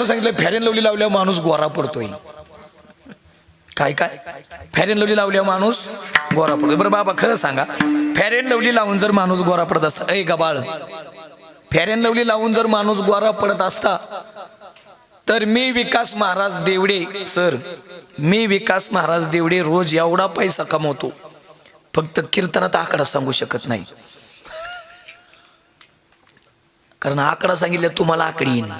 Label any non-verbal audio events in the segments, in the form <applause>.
असं सांगितलं फॅरेन लवली लावल्यावर माणूस गोरा पडतोय. काय काय? फॅरेन लवली लावल्यावर माणूस गोरा पडतोय. बरं बाबा खरं सांगा. फॅरेन लवली लावून जर माणूस गोरा पडत असता ऐ गबाळ. फॅरेन लवली लावून जर माणूस गोरा पडत असता तर मी विकास महाराज देवडे सर मी विकास महाराज देवडे रोज एवढा पैसा कमवतो. फक्त कीर्तनात आकडा सांगू शकत नाही. कारण आकडा सांगितलं तुम्हाला आकडी येईन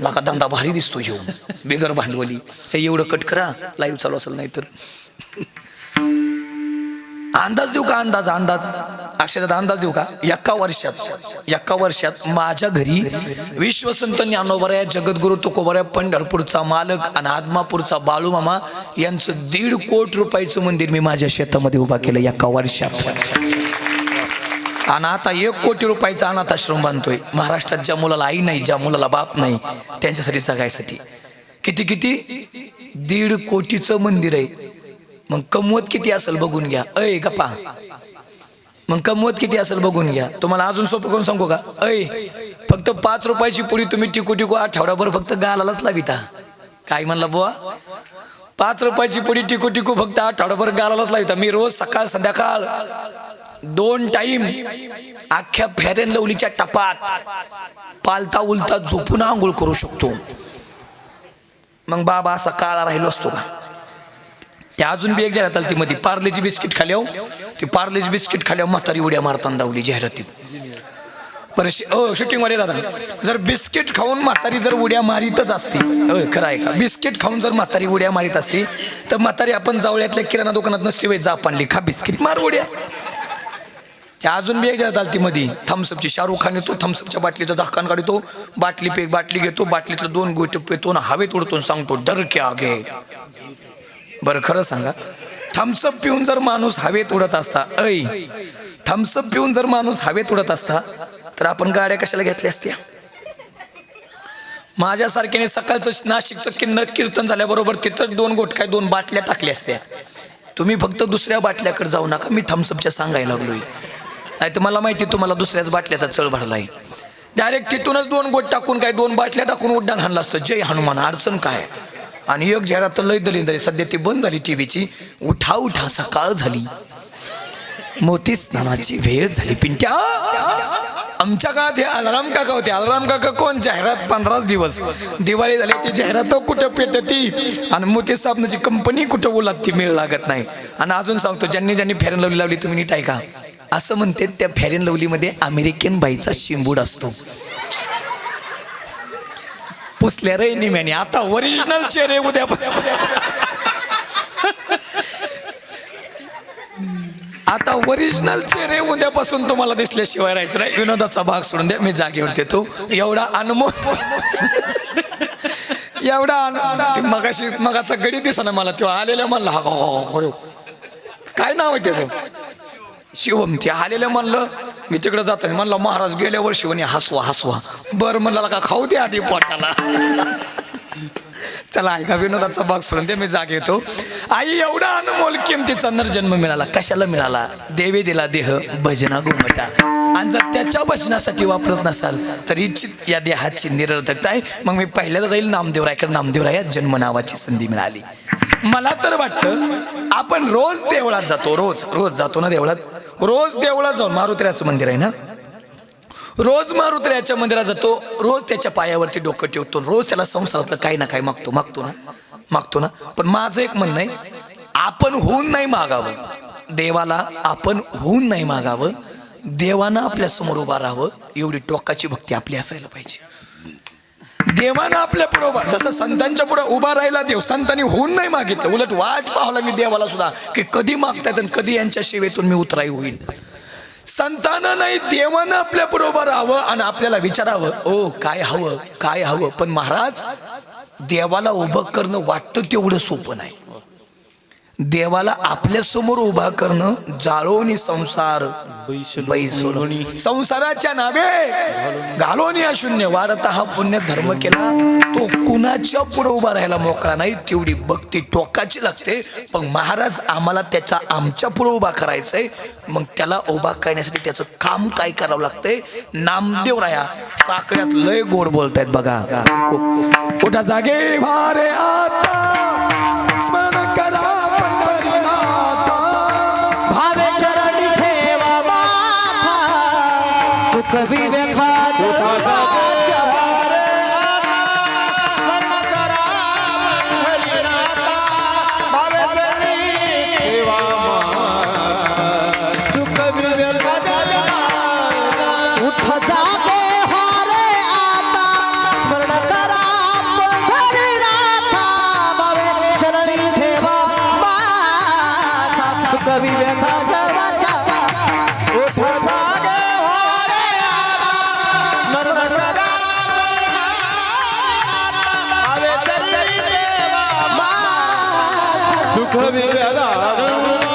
लाका धंदा भारी दिसतो येऊन बेगर भांडवली. हे एवढं कट करा. लाईव्ह चालू असेल नाही तर अंदाज देऊ का अंदाज? अंदाज. अक्षरात अंदाज देऊ का? एका वर्षात एका वर्षात माझ्या घरी विश्वसंत ज्ञानोबऱ्या जगद्गुरु तुकोबऱ्या पंढरपूरचा मालक आणि आदमापूरचा बाळूमामा यांचं दीड कोट रुपयाचं मंदिर मी माझ्या शेतामध्ये उभा केलं एका वर्षात. आणि आता एक कोटी रुपयाचा अनाथाश्रम बांधतोय. महाराष्ट्रात ज्या मुलाला आई नाही ज्या मुलाला बाप नाही त्यांच्यासाठी सगळ्यासाठी किती किती? दीड कोटीचं मंदिर आहे. मग कमवत किती असेल बघून घ्या. अय गप्पा. मग कमवत किती असेल बघून घ्या. तुम्हाला अजून सोपं करून सांगू का? अय फक्त पाच रुपयाची पुढी तुम्ही टिकू टिकू आठवड्याभर फक्त गालालाच लाविता. काय म्हणला बुवा? पाच रुपयाची पुढी टिकू टिकू फक्त आठवड्याभर गालालाच लाविता. मी रोज सकाळ संध्याकाळ दोन टाइम अख्ख्या फेरेन लवलीच्या टपात पालता उलता झोपून आंघोळ करू शकतो. मग बाबा असा काळा राहिलो असतो का? ते अजून बी एक जाहिरात आली ती मध्ये पार्लेची बिस्किट खाल्यावर ती पार्लेची बिस्किट खाल्यावर म्हातारी उड्या मारताना दावली जाहिरातीत. बरं शि- शूटिंगमध्ये दादा जर बिस्किट खाऊन म्हातारी जर उड्या मारीतच असती खरं आहे का? बिस्किट खाऊन जर म्हातारी उड्या मारीत असती तर म्हातारी आपण जावळ्यातल्या किराणा दुकानात नसती वेळ जा खा बिस्किट मार उड्या. ते अजून बी एक जाहिरात मध्ये थम्सअपची शाहरुख खान येतो थम्सअपच्या बाटलीचा झाकण काढतो. बाटली पे बाटली घेतो बाटलीतलं दोन गोट पेतो ना हवेत उडतो सांगतो डर क्या घे बरं खरं सांगा. थम्सअप पिऊन जर माणूस हवेत उडत असता ऐ थम्सअप पिऊन जर माणूस हवेत उडत असता तर आपण गाड्या कशाला घेतल्या असत्या? माझ्यासारख्याने सकाळचं नाशिकचं किन्नर कीर्तन झाल्याबरोबर तिथं दोन गोटकाय दोन बाटल्या टाकल्या असत्या. तुम्ही फक्त दुसऱ्या बाटल्याकडे जाऊ नका. मी थम्सअपच्या सांगायला लागलोय. नाही तर मला माहिती तुम्हाला दुसऱ्याच बाटल्याचा चळ आहे. डायरेक्ट तिथूनच दोन गोट टाकून काय दोन बाटल्या टाकून उड्डाण हाणलं असतं. जय हनुमान अडचण काय? आणि एक जाहिरात तर लय दलीन दरी सध्या ती बंद झाली टीव्हीची उठा उठा सकाळ झाली. मोती स्नानाची वेळ झाली. पिंट्या! आमच्या काळात हे अलाराम काका होते. अलाराम काका कोण? जाहिरात पंधराच दिवस. दिवाळी झाली ती जाहिरात कुठं पेटती? आणि मोती साबणाची कंपनी कुठं बोलात ती मिळ लागत नाही. आणि अजून सांगतो ज्यांनी ज्यांनी फेरन लावली लावली तुम्ही नीट ऐका. असं म्हणते त्या फॅरेन लवलीमध्ये अमेरिकन बाईचा शिंबूड असतो. पुसल्या रे निम्याने. आता ओरिजिनल चेहरे उद्या आता ओरिजिनल चेहरे उद्यापासून तुम्हाला दिसल्याशिवाय राहायचं नाही. विनोदाचा भाग सोडून द्या मी जागेवर देतो. एवढा अनमोल एवढा मगाशी मगाचा गडी दिसा ना मला तो आलेल्या मला हा. काय नाव आहे त्याचं? शिवम ते आलेलं म्हणलं मी तिकडे जात म्हणलं महाराज गेल्यावर शिवने हसवा हसवा. बरं म्हणला का खाऊ दे आधी पोटाला. चला ऐका विनोदाचा भाग सोडून दे मी जाग येतो. आई एवढा अनमोल किमतीचा नरजन्म मिळाला. कशाला मिळाला? देवे दिला देह भजना गुमटा आणि जर त्याच्या भजनासाठी वापरत नसाल तर इच्छित या देहाची निरर्थकता आहे. मग मी पहिल्यांदा जाईल नामदेवरायकडे नामदेवराया जन्म नावाची संधी मिळाली. मला तर वाटतं आपण रोज देवळात जातो रोज रोज जातो ना देवळात? रोज देवळात जाऊन मारुत्र्याचं मंदिर आहे ना? रोज मारुत्र्याच्या मंदिरात जातो रोज त्याच्या पायावरती डोकं ठेवतो रोज त्याला संसारातलं काही ना काही मागतो मागतो ना? मागतो ना? पण माझं एक म्हणणं आहे आपण होऊन नाही मागावं. देवाला आपण होऊन नाही मागावं. देवानं आपल्यासमोर उभा राहावं. एवढी टोकाची भक्ती आपली असायला पाहिजे. देवानं आपल्या पुढे उभा जसं संतांच्या पुढे उभा राहिला देव संतांनी होऊन नाही मागितलं. उलट वाट पाहावं मी देवाला सुद्धा की कधी मागतायत आणि कधी यांच्या सेवेतून मी उतराई होईल संतानं नाही देवानं आपल्या पुढे उभं राहावं आणि आपल्याला विचारावं ओ काय हवं काय हवं? पण महाराज देवाला उभं करणं वाटतं तेवढं सोपं नाही. देवाला आपल्यासमोर उभा करणं जाळवणी संसार. संसाराच्या नावे घालून या शून्य. वाढता हा पुण्य धर्म केला तो कुणाच्या पुढे उभा राहायला मोकळा नाही तेवढी भक्ती टोकाची लागते. पण महाराज आम्हाला त्याचा आमच्या पुढे उभा करायचंय. मग त्याला उभा करण्यासाठी त्याचं काम काय करावं लागतंय? नामदेव राया काकड्यात लय गोड बोलतायत बघा. कुठं जागे भारे आता. स्मरण करा. चुक विवेकात ਦੁੱਖ ਵਿਗੜਾਰੂ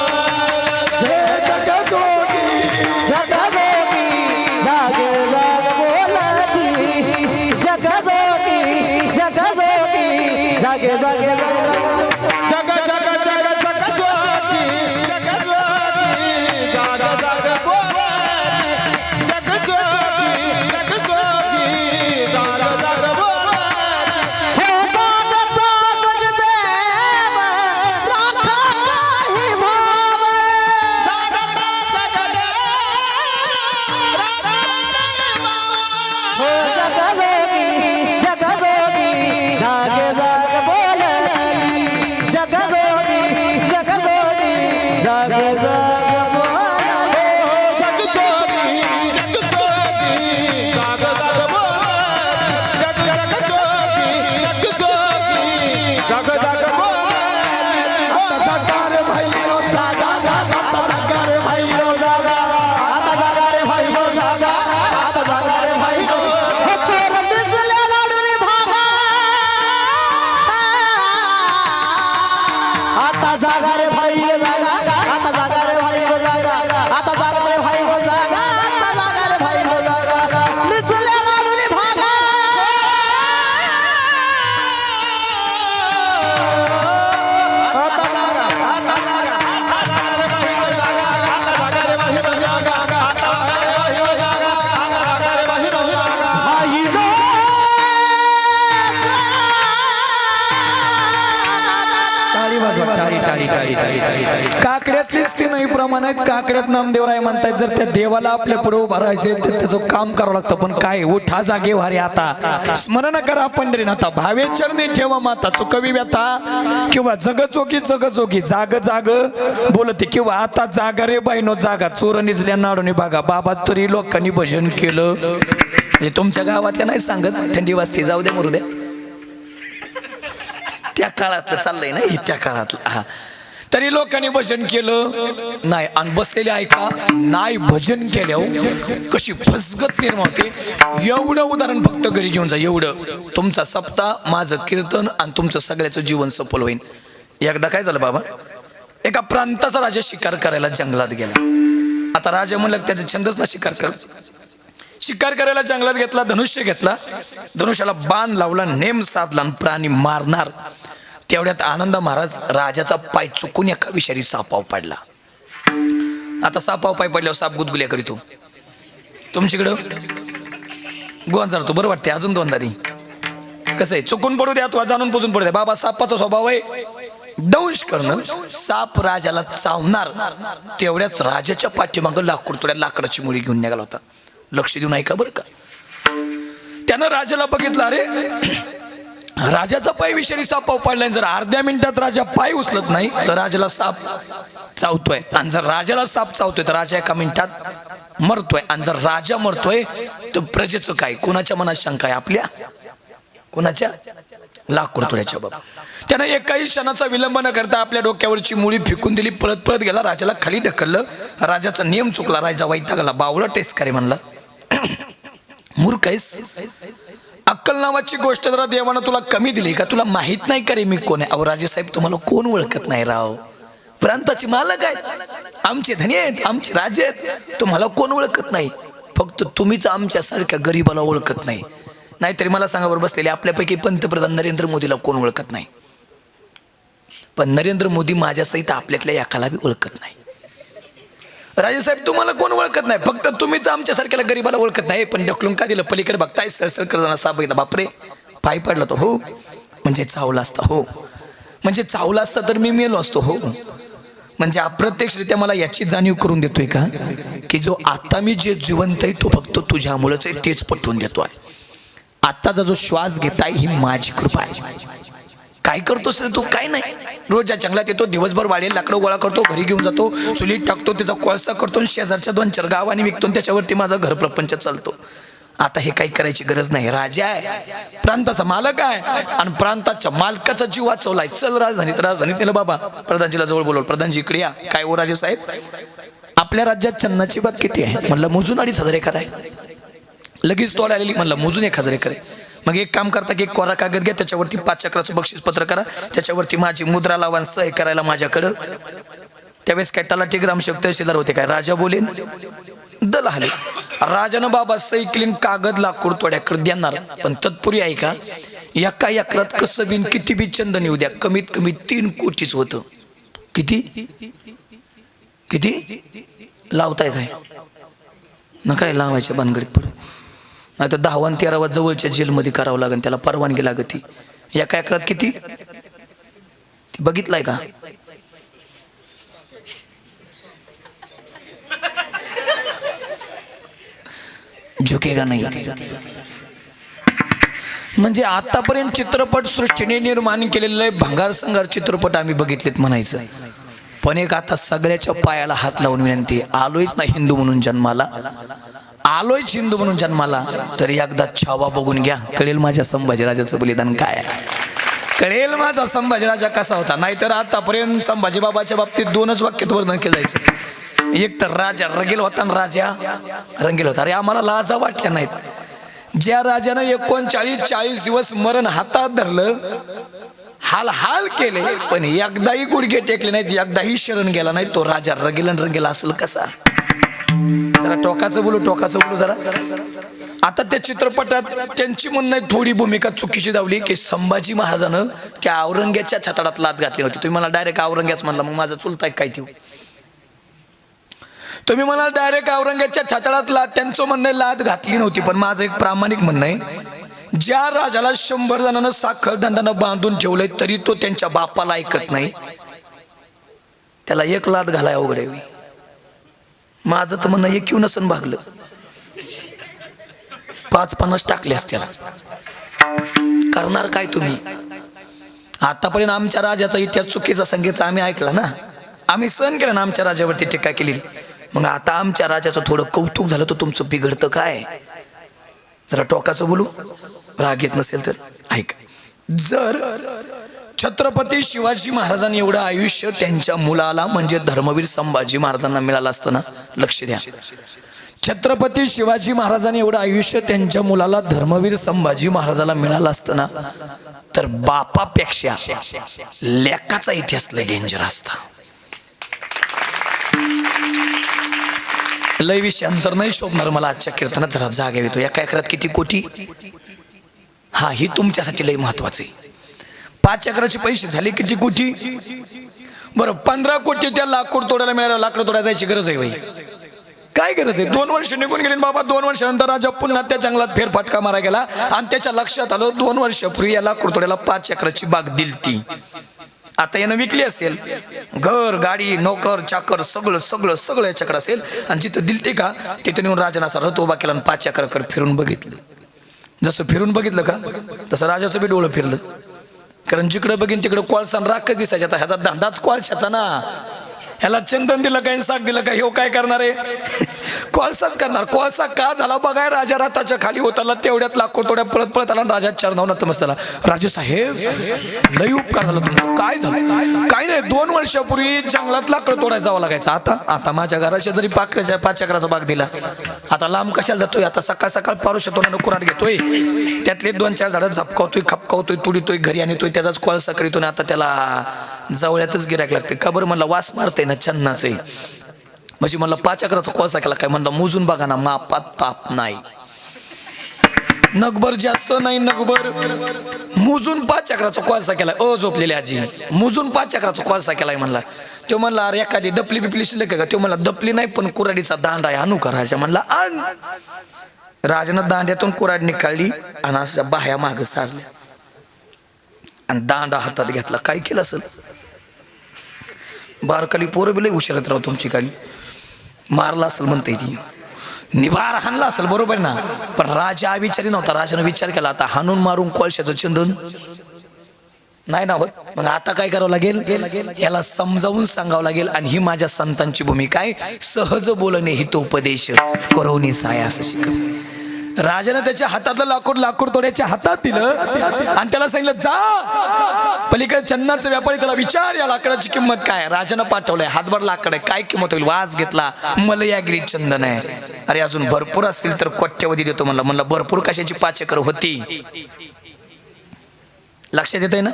काकड्यातलीच ती नाही प्रमाण आहेत. काकड्यात नामदेवराय म्हणतायत जर त्या देवाला आपल्या पुढे उभा राहायचे तर त्याचं काम करावं लागतं. पण काय उठा जागे वारे आता. स्मरण करा पंढरीनाथा. भावे चरणी ठेवा माता चुकवी व्यथा. किंवा जग चोकी जग चोकी जाग जाग बोलते. किंवा आता जागा रे बाईनो जागा. चोर निजल्या नाडोनी बागा. बाबा तरी लोकांनी भजन केलं. म्हणजे तुमच्या गावातल्या नाही सांगत थंडी वाजते जाऊ द्या मुरुद्या त्या काळातलं चाललंय ना त्या काळातलं. हा. तरी लोकांनी भजन केलं. नाही आणि बसलेले ऐका नाही भजन केल्यावर कशी फसगत निर्माण होते. एवढं उदाहरण फक्त घरी घेऊन जा एवढं. तुमचा सप्ताह माझं कीर्तन आणि तुमचं सगळ्याचं जीवन सफल होईल एकदा काय झालं बाबा? एका प्रांताचा राजा शिकार करायला जंगलात गेला. आता राजा म्हणलं त्याचा छंदच ना शिकार कर. शिकार करायला जंगलात घेतला धनुष्य घेतला. धनुष्याला बाण लावला नेम साधला आणि प्राणी मारणार. तेवढ्यात आनंद महाराज राजाचा पाय चुकून एका विषारी सापाव पडला. आता सापाव पाय पडल्यावर साप गुदगुल्या करीतो. तुमच्याकडं? गोवन जातो बरं वाटते अजून दोनदा दी. कसं आहे? चुकून पडू द्या तू जाणून पोचून पडू द्या. बाबा सापाचा स्वभाव आहे. दंश करणं. साप राजाला चावणार. तेवढ्याच राजाच्या पाठीमागं लाकूड थोड्या लाकडाची मुळी घेऊन निघाला होता. लक्ष देऊन ऐका बरं का. त्यानं राजाला बघितलं अरे राजाचा पाय विषारी साप पाडलाय. जर अर्ध्या मिनिटात राजा पाय उचलत नाही तर राजाला साप चावतोय. आणि जर राजाला साप चावतोय तर राजा एका मिनिटात मरतोय. आणि जर राजा मरतोय तर प्रजेचं काय? कोणाच्या मनात शंका आहे? आपल्या? कोणाच्या? लाकूड तुळ्याच्या बाबा त्यानं एकाही क्षणाचा विलंब न करता आपल्या डोक्यावरची मुळी फेकून दिली. पळत पळत गेला. राजाला खाली ढकललं. राजाचा नियम चुकला. राजा वैतागला. बावळा टेस्ट करे म्हणला. मूर्ख आहेस अक्कल नावाची गोष्ट जरा देवानं तुला कमी दिली का? तुला माहीत नाही का रे मी कोण आहे? अहो राजेसाहेब तुम्हाला कोण ओळखत नाही राव? प्रांताचे मालक आहेत. आमचे धनी आहेत आमचे राजे आहेत. तुम्हाला कोण ओळखत नाही? फक्त तुम्हीच आमच्यासारख्या गरीबाला ओळखत नाही. नाहीतरी मला सांगा बरं बसलेले आपल्यापैकी पंतप्रधान नरेंद्र मोदीला कोण ओळखत नाही? पण नरेंद्र मोदी माझ्यासहित आपल्यातल्या एकाला बी ओळखत नाही. राजेसाहेब तुम्हाला कोण ओळखत नाही? फक्त तुम्हीच आमच्यासारख्याला गरीबाला ओळखत नाही. पण ढकलून का दिलं? पलीकडे बघताय सर करताना करताना साबईला बापरे. पाय पडला तो हो. म्हणजे चावला असता हो. म्हणजे चावला असता तर मी मेलो असतो हो. म्हणजे अप्रत्यक्षरित्या मला याची जाणीव करून देतोय का? की जो आता मी जे जिवंत आहे तो फक्त तुझ्यामुळेच आहे तेच पटवून देतो आहे आत्ताचा जो श्वास घेताय ही माझी कृपा आहे. काय करतोस रे तू? काय नाही. रोज ज्या जंगलात येतो दिवसभर वाढेल लाकडं गोळा करतो घरी घेऊन जातो चुलीत टाकतो त्याचा कोळसा करतो आणि शेजारच्या दोन चार गावाने विकतो आणि त्याच्यावरती माझा घर प्रपंच चालतो. आता हे काही करायची गरज नाही. राजा आहे. प्रांताचा मालक आहे. आणि प्रांताच्या मालकाचा जीव वाचवलाय. चल राजधानीत राजधानीत नेलं बाबा. प्रधानजीला जवळ बोलवलं. प्रधानजी इकडे या. काय ओ राजे साहेब? आपल्या राज्यात चन्नाची बाग किती आहे? म्हणलं मोजून अडीच हजार एकर आहे. लगेच तोड आलेली. म्हणलं मोजून एक हजार एकर आहे. मग एक काम करता की एक कोरा कागद घ्या त्याच्यावरती पाच चक्राचं बक्षीस पत्र करा त्याच्यावरती माझी मुद्रा लावा सही करायला माझ्याकडं. त्यावेळेस काय तलाठी ग्रामसेवक तहसीलदार होते काय? राजा बोलेन. दल हले. राजानं बाबा सई क्लीन कागद लाकूड तोड्याकडे देणार. पण तत्पूर्वी आहे का? एका एकरात कसं बिन किती बी चंदन येऊ द्या. कमीत कमी तीन कोटीच होतं. किती? किती? लावताय काय? न काय लावायच्या भानगडीत पडून नाही तर दहावन तेरावा जवळच्या जेलमध्ये करावं लागेल त्याला परवानगी लागत. ती एका एकरात किती? बघितलाय का? झुकेगा नाही? म्हणजे आतापर्यंत चित्रपट सृष्टीने निर्माण केलेले भंगार संगार चित्रपट आम्ही बघितलेत म्हणायचं. पण एक आता सगळ्याच्या पायाला हात लावून विनंती आलोयच ना हिंदू म्हणून जन्माला. आलोयच हिंदू म्हणून जन्माला तर एकदा छावा बघून घ्या. कळेल माझ्या संभाजीराजाचं बलिदान काय कळेल माझा संभाजीराजा कसा होता. नाहीतर आतापर्यंत संभाजी बाबाच्या बाबतीत दोनच वाक्यात वर्णन केलं जायचं. एक तर राजा रंगील होता आणि राजा रंगेल होता. अरे आम्हाला लाजा वाटल्या नाहीत. ज्या राजानं एकोणचाळीस चाळीस दिवस मरण हातात धरलं हाल हाल केले पण एकदाही गुडघे टेकले नाहीत एकदाही शरण गेला नाही. तो राजा रंगेल आणि रंगेला असेल कसा? जरा टोकाचं बोलू टोकाचं बोलू जरा. आता त्या चित्रपटात त्यांची म्हणणं थोडी भूमिका चुकीची दावली की संभाजी महाराजानं त्या औरंग्याच्या छताडात लात घातली होती तुम्ही मला डायरेक्ट औरंग्याच म्हणला मग माझा चुलता काय ठेवू तुम्ही मला डायरेक्ट औरंग्याच्या छताडात लात त्यांचं म्हणणं लात घातली नव्हती. पण माझं एक प्रामाणिक म्हणणं आहे ज्या राजाला शंभर जणांना साखर दंडानं बांधून ठेवलंय तरी तो त्यांच्या बापाला ऐकत नाही. त्याला एक लात घालाय वगैरे माझं तर म्हणणं एक येऊन नसन भागलं. पाच पन्नास टाकले असत्याला करणार काय तुम्ही? आतापर्यंत आमच्या राजाचा इतिहास चुकीचा सांगितला आम्ही ऐकला ना? आम्ही सहन केला ना आमच्या राजावरती टीका केली. मग आता आमच्या राजाचं थोडं कौतुक झालं तर तुमचं बिघडतं काय? जरा टोकाचं बोलू? राग येत नसेल तर? ऐक. जर छत्रपती शिवाजी महाराजांनी एवढं आयुष्य त्यांच्या मुलाला म्हणजे धर्मवीर संभाजी महाराजांना मिळालं असतं ना? लक्ष द्या. छत्रपती शिवाजी महाराजांनी एवढं आयुष्य त्यांच्या मुलाला धर्मवीर संभाजी महाराजाला मिळालं असतं ना? तर बापापेक्षा लेकाचा इतिहास लय डेंजर असता. लय विषयांतर नाही शोभणार मला आजच्या कीर्तनात जरा जागा येतो. काय करत किती कोटी? हा ही तुमच्यासाठी लय महत्वाचं आहे. पाच एकराचे पैसे झाले किती कोटी? बरं पंधरा कोटी त्या लाकूड तोडायला मिळालं लाकडं तोडायला जायची गरज आहे भाई. काय गरज आहे? दोन वर्ष निघून गेले बाबा दोन वर्षानंतर राजा पुन्हा त्या जंगलात फेरफटका मारा गेला आणि त्याच्या लक्षात आलं दोन वर्षापूर्वी या लाकूड तोड्याला पाच एकराची बाग दिलती आता यानं विकली असेल. घर गाडी नोकर चाकर सगळं सगळं सगळं याच्याकडे असेल. आणि जिथं दिलते का तिथं नेऊन राजाने असा रथ उभा केला आणि पाच एकराकडे फिरून बघितलं. जसं फिरून बघितलं का तसं राजाचं बी डोळं फिरलं. कारण जिकडं बघीन तिकडं कोळसा आणि राखच दिसायचा. आता ह्याचा धंदाच कोळशाचा ना. ह्याला चंदन दिलं काय साग दिलं काय हो काय करणार आहे? <laughs> कोळसाच करणार. कोळसा का झाला? बघाय राजा रथाच्या खाली होताला तेवढ्यात लाखो तोड्या पळत पळत आला राजा चरणाव नतमस्ताला राजे साहेब लई उपकार झाला तुमचं काय झालं? काय नाही दोन वर्षापूर्वी जंगलात लाकडं तोडायला जावं लागायचं. आता आता माझ्या घरा शेजारी पाकऱ्याच्या पाच चक्राचा भाग दिला आता लांब कशाला जातोय? आता सकाळ सकाळ पारुष्य तोंडानं कुराड घेतोय. त्यातले दोन चार झाडं झपकावतोय खपकावतोय तुडितोय घरी आणतोय त्याचाच कोळसा करीतोय आता त्याला जवळ्यातच गिरायक लागते. कबर मला वास मारते ना. छन्नाच आहे. म्हणजे म्हणलं पाच अकराचा कोळसा केला काय? म्हणलं मोजून बघा ना मापात पाप नाही. नगभर जास्त नाही नगभर. मुजून पाच चक्राचा कोळसा केलाय. अ झोपलेली आजी. मुजून पाच चक्राचा कोळसा केलाय म्हणला. तो म्हणला अरे एखादी दपली बिपली शिल्लक का? तो म्हणला दपली नाही पण कुराडीचा दांडा आहे आणू का राजा. म्हणला आण राजानं दांड्यातून कुराड निकाळली आणि अशा बाह्या माग सारल्या. आणि दांडा हातात घेतला. काय केलं असेल? बारकाली पोरं बिलय हुशारत राव तुमची काळी मारला असेल म्हणते ती. निभार हाणला असेल बरोबर ना? पण राजा विचारी नव्हता राजानं विचार केला आता हाणून मारून कोळशाचं चिंधून. नाही ना होत? मग आता काय करावं लागेल? याला समजावून सांगावं लागेल. आणि ही माझ्या संतांची भूमिका आहे. सहज बोलणे हितोपदेश करवणी साया असं शिकव राजाने त्याच्या हातातलं लाकूड लाकूड तोड्याच्या हातात दिलं आणि त्याला सांगितलं जा. पलीकडे चंदनाचा व्यापारी त्याला विचार या लाकडाची किंमत काय राजानं पाठवलंय हातभर लाकड आहे काय किंमत होईल? वास घेतला मलयागिरी चंदन आहे. अरे अजून भरपूर असतील तर कोट्यवधी देतो म्हणलं. म्हणलं भरपूर कशाची पाच एकर होती? लक्षात येत ना?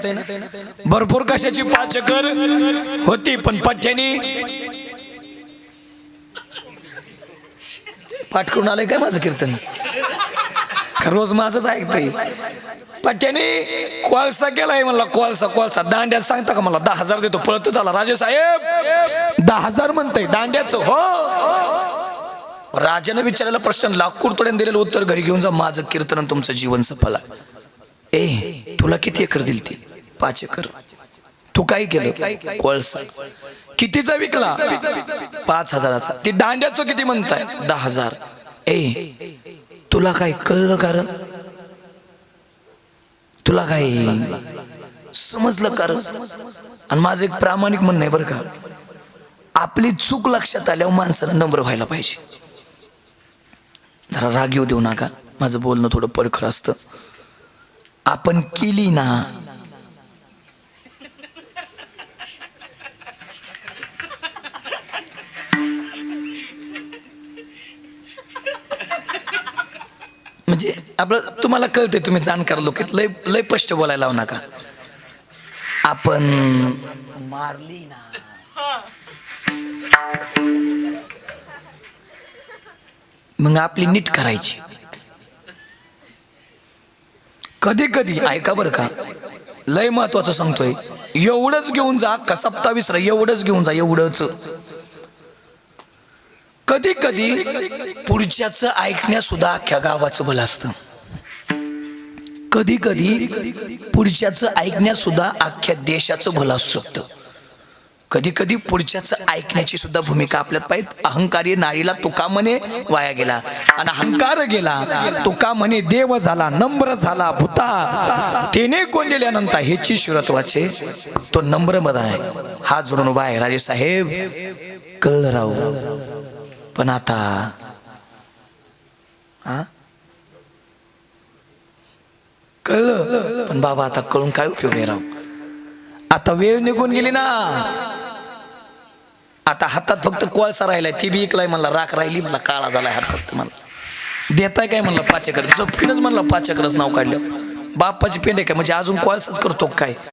भरपूर कशाची पाच एकर होती पण पठ्यानी पाठ करून आलंय काय माझं कीर्तन? रोज माझंच ऐकतंय पठ्याने कोळसा केलाय म्हणला कोळसा कोळसा दांड्यात सांगता का मला? दहा हजार देतो. पळत झाला. राजे साहेब दहा हजार म्हणताय. दांड्याच हो. राजाने विचारलेला प्रश्न लाकूड तोड्याने दिलेलं उत्तर घरी घेऊन जा. माझं कीर्तन तुमचं जीवन सफल आहे. ए तुला किती एकर दिली ती? पाच एकर. तू काय केलं? कोळसा कितीचा विकला? पाच हजाराचा. ती दांड्याचं किती म्हणताय? दहा हजार. ए तुला काय कळलं कारण? तुला काय समजलं कारण? आणि माझं एक प्रामाणिक म्हणणं आहे बरं का आपली चूक लक्षात आल्यावर माणसाला नम्र व्हायला पाहिजे. जरा राग येऊ देऊ नका माझं बोलणं थोडं परखर असतं. आपण केली ना आपलं तुम्हाला कळते तुम्ही जाणकार लोक लय लय स्पष्ट बोलायला लावू नका. आपण मारली ना. मग आपली नीट करायची. कधी कधी ऐका बरं का लय महत्वाचं सांगतोय. एवढंच घेऊन जा का सप्तावीस एवढंच घेऊन जा एवढंच. कधी कधी पुढच्याच ऐकण्या सुद्धा अख्ख्या गावाचं भलं असतं. कधी कधी पुढच्याच ऐकण्यास सुद्धा अख्ख्या देशाचं भलं असू शकतं. कधी कधी पुढच्याच ऐकण्याची सुद्धा भूमिका आपल्यात पाहिजे अहंकारी नारीला तुका म्हणे वाया गेला. आणि अहंकार गेला तुका म्हणे देव झाला नम्र झाला भूता. तेने दिल्यानंतर ह्याची शिरत्वाचे? तो नम्र मधा आहे. हा जोडून उभा आहे राजे साहेब. कळलं राहू पण आता हा कळलं? पण बाबा आता कळून काय उपयोग आहे राव? आता वेळ निघून गेली ना. आता हातात फक्त कोळसा राहिलाय ती बी इकलाय म्हणला राख राहिली मला काळा झालाय हात फक्त मला देताय काय म्हणलं पाच एकर जपकीनच म्हणलं पाच एकरच नाव काढलं. बापाची पेंड आहे काय? म्हणजे अजून कोळसाच करतो काय?